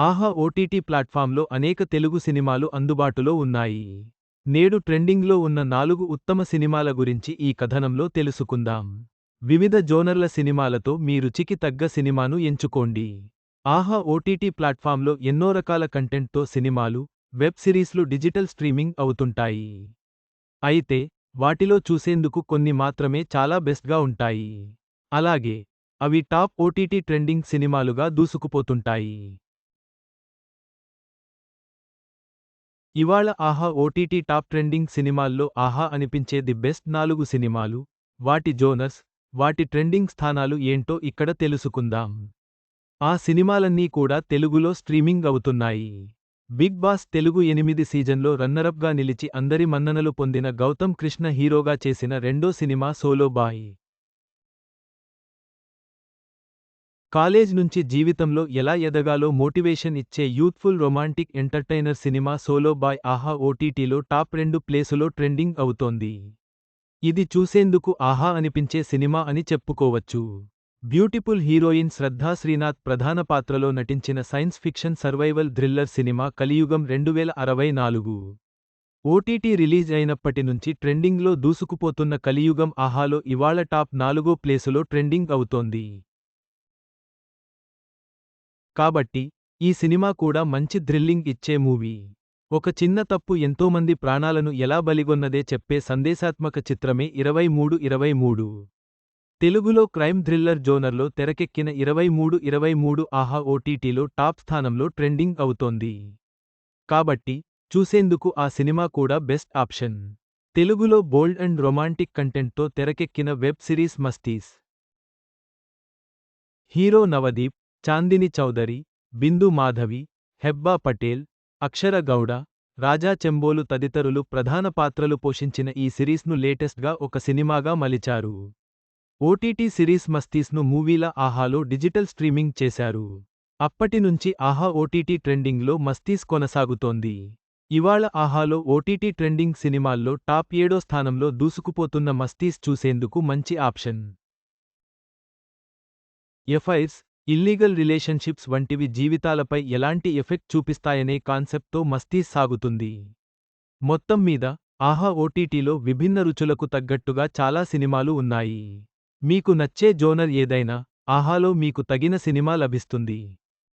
ఆహా ఓటీటీ ప్లాట్ఫామ్లో అనేక తెలుగు సినిమాలు అందుబాటులో ఉన్నాయి. నేడు ట్రెండింగ్లో ఉన్న నాలుగు ఉత్తమ సినిమాల గురించి ఈ కథనంలో తెలుసుకుందాం. వివిధ జోనర్ల సినిమాలతో మీ రుచికి తగ్గ సినిమాను ఎంచుకోండి. ఆహా ఓటీటీ ప్లాట్ఫామ్లో ఎన్నో రకాల కంటెంట్తో సినిమాలు వెబ్ సిరీస్లు డిజిటల్ స్ట్రీమింగ్ అవుతుంటాయి. అయితే వాటిలో చూసేందుకు కొన్ని మాత్రమే చాలా బెస్ట్గా ఉంటాయి. అలాగే అవి టాప్ ఓటీటీ ట్రెండింగ్ సినిమాలుగా దూసుకుపోతుంటాయి. ఇవాళ ఆహా ఓటీటీ టాప్ ట్రెండింగ్ సినిమాల్లో ఆహా అనిపించే ది బెస్ట్ నాలుగు సినిమాలు వాటి జోనస్ వాటి ట్రెండింగ్ స్థానాలు ఏంటో ఇక్కడ తెలుసుకుందాం. ఆ సినిమాలన్నీ కూడా తెలుగులో స్ట్రీమింగ్ అవుతున్నాయి. బిగ్ బాస్ తెలుగు ఎనిమిది సీజన్లో రన్నరప్గా నిలిచి అందరి మన్ననలు పొందిన గౌతమ్ కృష్ణ హీరోగా చేసిన రెండో సినిమా సోలో బాయ్. కాలేజ్ నుంచి జీవితంలో ఎలా ఎదగాలో మోటివేషన్ ఇచ్చే youthful romantic entertainer cinema solo boy Aha ఓటీటీలో టాప్ రెండు ప్లేసులో ట్రెండింగ్ అవుతోంది. ఇది చూసేందుకు ఆహా అనిపించే సినిమా అని చెప్పుకోవచ్చు. బ్యూటిఫుల్ హీరోయిన్ శ్రద్ధా శ్రీనాథ్ ప్రధాన పాత్రలో నటించిన science fiction survival thriller cinema Kaliyugam రెండువేల అరవై నాలుగు. ఓటీటీ రిలీజ్ అయినప్పటి నుంచి ట్రెండింగ్లో దూసుకుపోతున్న కలియుగం ఆహాలో ఇవాళ టాప్ నాలుగో ప్లేసులో ట్రెండింగ్ అవుతోంది. కాబట్టి ఈ సినిమా కూడా మంచి థ్రిల్లింగ్ ఇచ్చే మూవీ. ఒక చిన్న తప్పు ఎంతోమంది ప్రాణాలను ఎలా బలిగొన్నదే చెప్పే సందేశాత్మక చిత్రమే ఇరవై మూడు ఇరవై మూడు. తెలుగులో క్రైమ్ థ్రిల్లర్ జోనర్లో తెరకెక్కిన ఇరవై మూడు ఇరవై మూడు ఆహా ఓటీటీలో టాప్ స్థానంలో ట్రెండింగ్ అవుతోంది. కాబట్టి చూసేందుకు ఆ సినిమా కూడా బెస్ట్ ఆప్షన్. తెలుగులో బోల్డ్ అండ్ రొమాంటిక్ కంటెంట్తో తెరకెక్కిన web series Mastiis hero Navdeep Chandini Chowdary Bindu Madhavi Hebah Patel Akshara Gowda Raja Chembolu తదితరులు ప్రధాన పాత్రలు పోషించిన ఈ సిరీస్ను లేటెస్ట్గా ఒక సినిమాగా మలిచారు. ఓటీటీ సిరీస్ మస్తీస్ను మూవీల ఆహాలో డిజిటల్ స్ట్రీమింగ్ చేశారు. అప్పటి నుంచి ఆహా ఓటీటీ ట్రెండింగ్లో మస్తీస్ కొనసాగుతోంది. ఇవాళ ఆహాలో ఓటీటీ ట్రెండింగ్ సినిమాల్లో టాప్ ఏడో స్థానంలో దూసుకుపోతున్న మస్తీస్ చూసేందుకు మంచి ఆప్షన్. ఎఫ్ఐర్స్ ఇల్లీగల్ రిలేషన్షిప్స్ వంటివి జీవితాలపై ఎలాంటి ఎఫెక్ట్ చూపిస్తాయనే కాన్సెప్ట్తో మస్తీ సాగుతుంది. మొత్తం మీద ఆహా ఓటీటీలో విభిన్న రుచులకు తగ్గట్టుగా చాలా సినిమాలు ఉన్నాయి. మీకు నచ్చే జోనర్ ఏదైనా ఆహాలో మీకు తగిన సినిమా లభిస్తుంది.